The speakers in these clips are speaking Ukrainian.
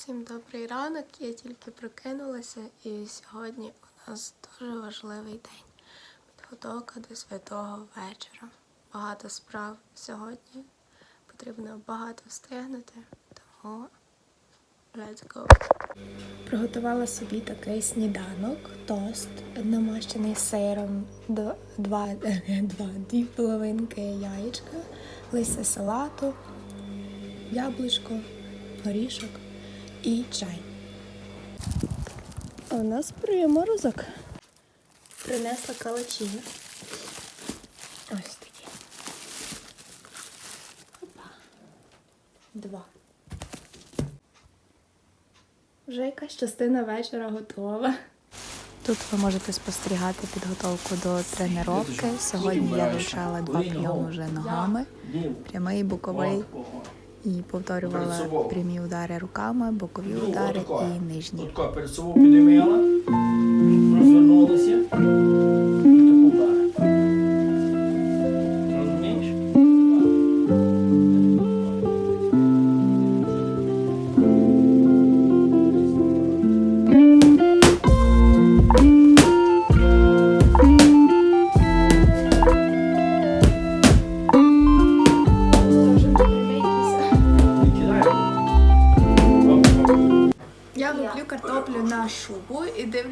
Всім добрий ранок. Я тільки прокинулася, і сьогодні у нас дуже важливий день. Підготовка до святого вечора. Багато справ сьогодні. Потрібно багато встигнути, тому let's go. Приготувала собі такий сніданок, тост, намащений сиром, два, два, дві половинки яєчка, листя салату, яблучко, горішок і чай. А у нас приморозок. Принесла калачі. Ось такі. Опа. Два. Вже якась частина вечора готова. Тут ви можете спостерігати підготовку до тренування. Сьогодні я вивчала два прийоми вже ногами, прямий, боковий. І повторювала прямі удари руками, бокові удари і нижні. Отко перед собою підіймала, розвернулася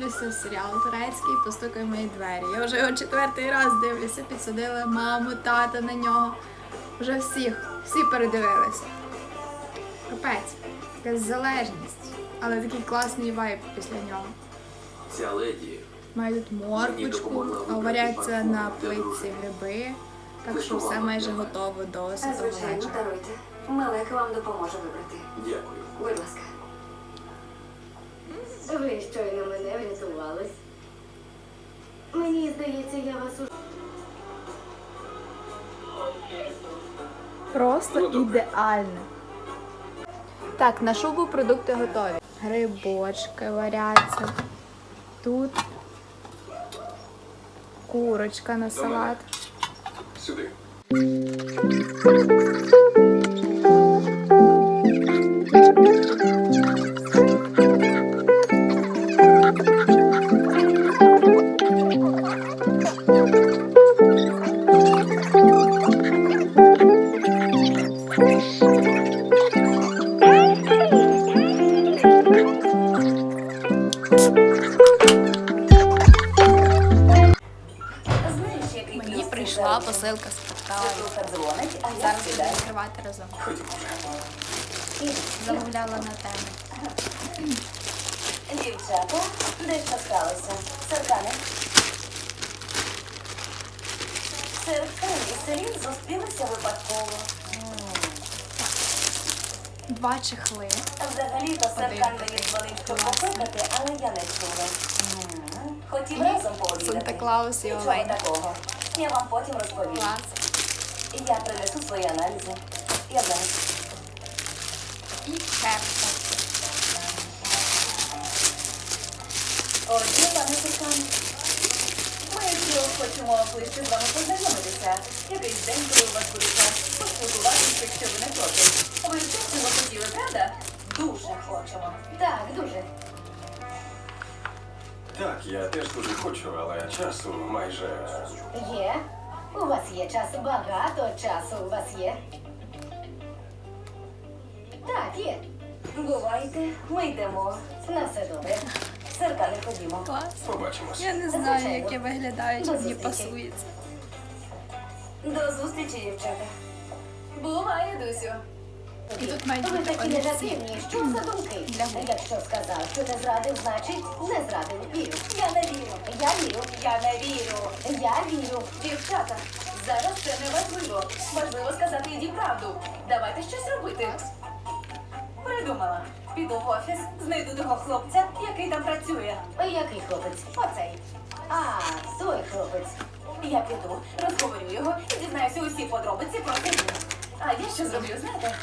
дивлюся серіал турецький «Постукай в мої двері. Я вже його четвертий раз дивлюся, підсадила маму, тата на нього. Вже всіх, всі передивилися. Капець, якась залежність, але такий класний вайб після нього. Ця леді Маю тут морквочку, варяться на плитці гриби, так що все майже готово до святого Звичайно, даруйте. Мелека вам допоможе вибрати. дякую. Будь ласка. Ви щойно мене врятувались. Мені здається, я вас уже. Просто ідеально. Так, на шубу продукти готові. Грибочки варяться. Тут курочка на салат. Сюди. Відкривати Замовляла на тему. Дівчата, дещо сталося. Серкани. Серкани і Селін зустрілися випадково. Два чехли. Взагалі-то Серкан мені дзвонив, щоб попитати, але я не чула. Хотів разом пообідати. Санта-Клаус і Олень. такого. Я вам потім розповім. Клас. Я принесу свої аналізи. Я знаю. І кепка. Отже, пане Серкан, ми хочемо ближче з вами познайомитися. Якийсь день, коли у вас буде час поспілкуватися, якщо ви не проти. Ви цього хотіли, правда? Дуже хочемо. Так, дуже. Так, я теж дуже хочу, але часу майже. Є. У вас є час, багато часу у вас є. Є. Бувайте, ми йдемо. На все добре. Серка, не ходімо. Клас. Побачимось. Я не знаю, як я виглядаю, чи мені пасується. До зустрічі, дівчата. Буває, Дусю. І тут мають Ви бути такі олівці. негативні. Що за думки? Для. Якщо сказав, що не зрадив, значить не зрадив. Вірю. Я не вірю. Я вірю. Я не вірю. Я вірю. Дівчата, зараз це не важливо. Важливо сказати їй правду. Давайте щось робити. Придумала. Піду в офіс, знайду того хлопця, який там працює. Який хлопець? Оцей. А, той хлопець. Я піду, розговорю його і дізнаюся усі подробиці про це. А я що зроблю, знаєте?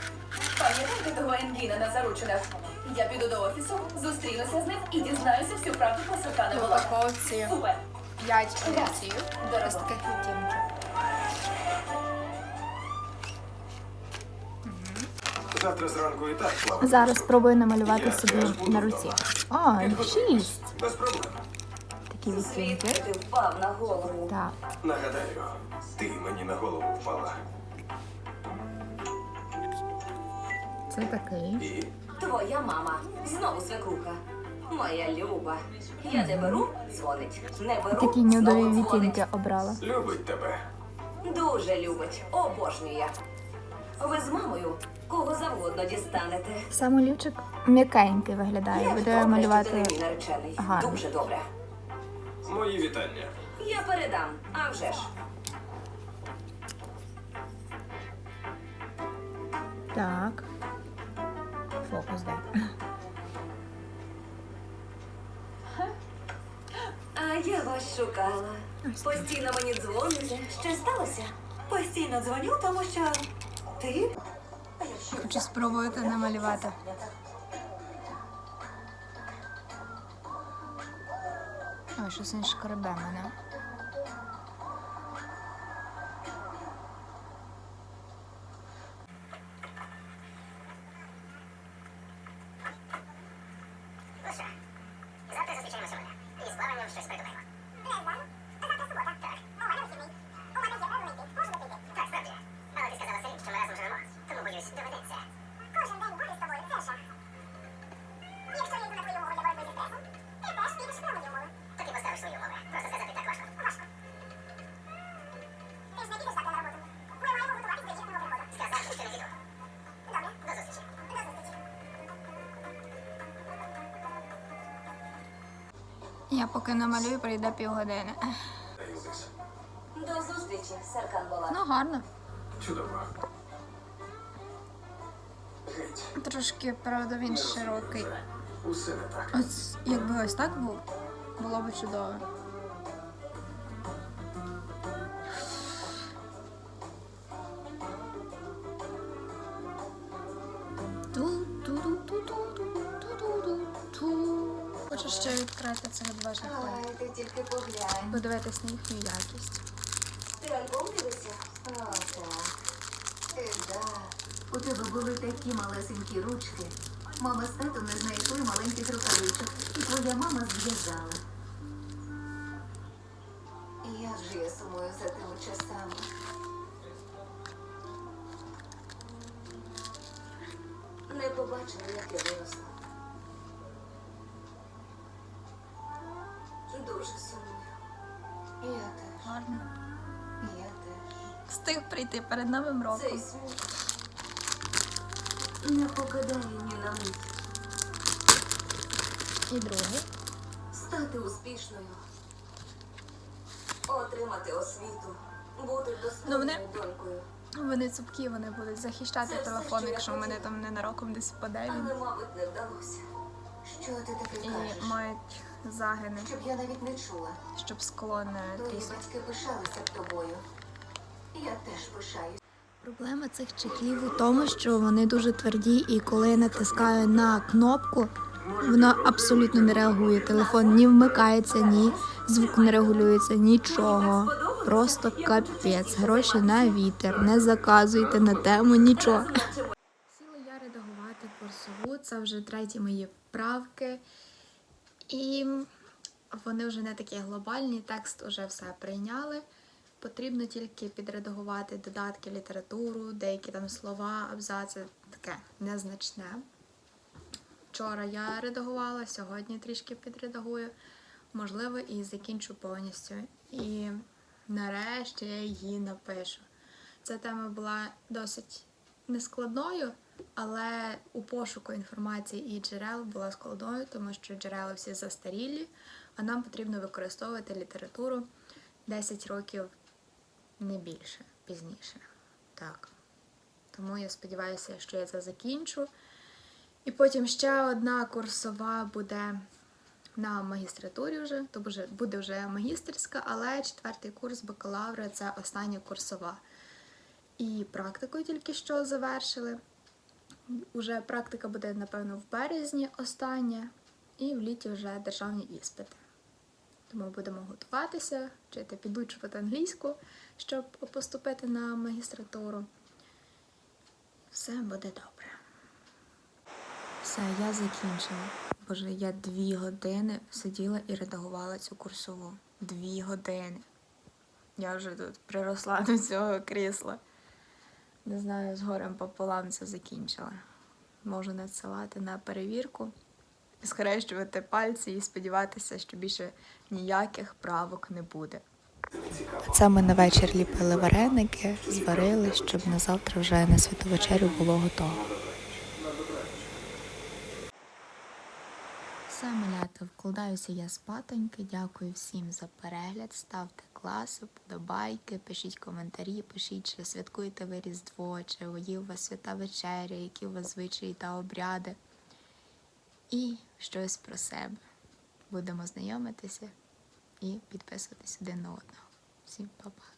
Пам'ятаєте того Енгіна на заручинах? Я піду до офісу, зустрінуся з ним і дізнаюся всю правду про Султана Волода. Супер! 5 олівців. Дорого. Ось таких відтінків. Завтра зранку і так плавати. Зараз спробую намалювати собі на руці. О, шість. Без проблем. Такі відтінки. ти впав на голову? Так. Нагадаю, ти мені на голову впала. Це такий. І Твоя мама. Знову свекруха. Моя Люба. Я не беру, дзвонить. Не беру, Такі нюдові дзвонить. відтінки обрала. любить тебе. Дуже любить, обожнює. Ви з мамою кого завгодно дістанете. Сам олівчик м'якенький виглядає. Як Буде добре, що малювати. ти не мій наречений. гарно. Дуже добре. Мої вітання. Я передам, а вже ж. Так. Фокус, дай. А я вас шукала. Постійно мені дзвоните. Що сталося? Постійно дзвоню, тому що Хочу спробувати намалювати. Ой, щось інше шкарбе мене. Я поки намалюю, прийде півгодини. До зустрічі, Серкан Бола. Ну, гарно. Чудово. Трошки, правда, він широкий. Усе не так. Ось якби ось так був, було б чудово. Хочу ще відкрити цих два. Ай, ти тільки поглянь. Подивитись на їхню якість. Ти альбом дивишся? Так. Е, да. У тебе були такі малесенькі ручки. Мама з татом не знайшли маленьких рукавичок, і твоя мама зв'язала. Як же я сумую за тими часами. Встиг прийти перед новим роком. не покидає ні на мить. І другий. Стати успішною. Отримати освіту. Бути Ну, достойною вони- донькою. Вони цупкі, вони будуть захищати Це телефон, я якщо в мене там ненароком десь впаде він. Але, мабуть, не вдалося. Що ти таке І кажеш? мають загини, Щоб я навіть не чула. щоб скло не Твої трісло. батьки пишалися б тобою. Я теж пишаюсь. Проблема цих чехлів у тому, що вони дуже тверді, і коли я натискаю на кнопку, воно абсолютно не реагує. Телефон ні вмикається, ні звук не регулюється, нічого. Просто капець. Гроші на вітер. Не заказуйте на тему нічого. Сіла я редагувати курсову. Це вже треті мої правки. І вони вже не такі глобальні, текст вже все прийняли. Потрібно тільки підредагувати додатки, літературу, деякі там слова, абзаци, таке незначне. Вчора я редагувала, сьогодні трішки підредагую. Можливо, і закінчу повністю. І нарешті я її напишу. Ця тема була досить нескладною, але у пошуку інформації і джерел була складною, тому що джерела всі застарілі, а нам потрібно використовувати літературу 10 років не більше, пізніше. Так. Тому я сподіваюся, що я це закінчу. І потім ще одна курсова буде на магістратурі вже, то буде- вже магістерська, але четвертий курс бакалавра це остання курсова. І практику тільки що завершили. Уже практика буде, напевно, в березні остання, і в літі вже державні іспити. Тому будемо готуватися, вчити підучувати англійську, щоб поступити на магістратуру. Все буде добре. Все, я закінчила. Боже, я дві години сиділа і редагувала цю курсову. Дві години. Я вже тут приросла до цього крісла. Не знаю, з горем пополам це закінчила. Можу надсилати на перевірку, схрещувати пальці і сподіватися, що більше ніяких правок не буде. Це ми на вечір ліпили вареники, зварили, щоб на завтра вже на святу вечерю було готово. Все, малята, вкладаюся я спатоньки. Дякую всім за перегляд. Ставте класи, подобайки, пишіть коментарі, пишіть, чи святкуєте ви Різдво, чи є у вас свята вечеря, які у вас звичаї та обряди. І щось про себе. Будемо знайомитися і підписуватись один на одного. Всім па-па.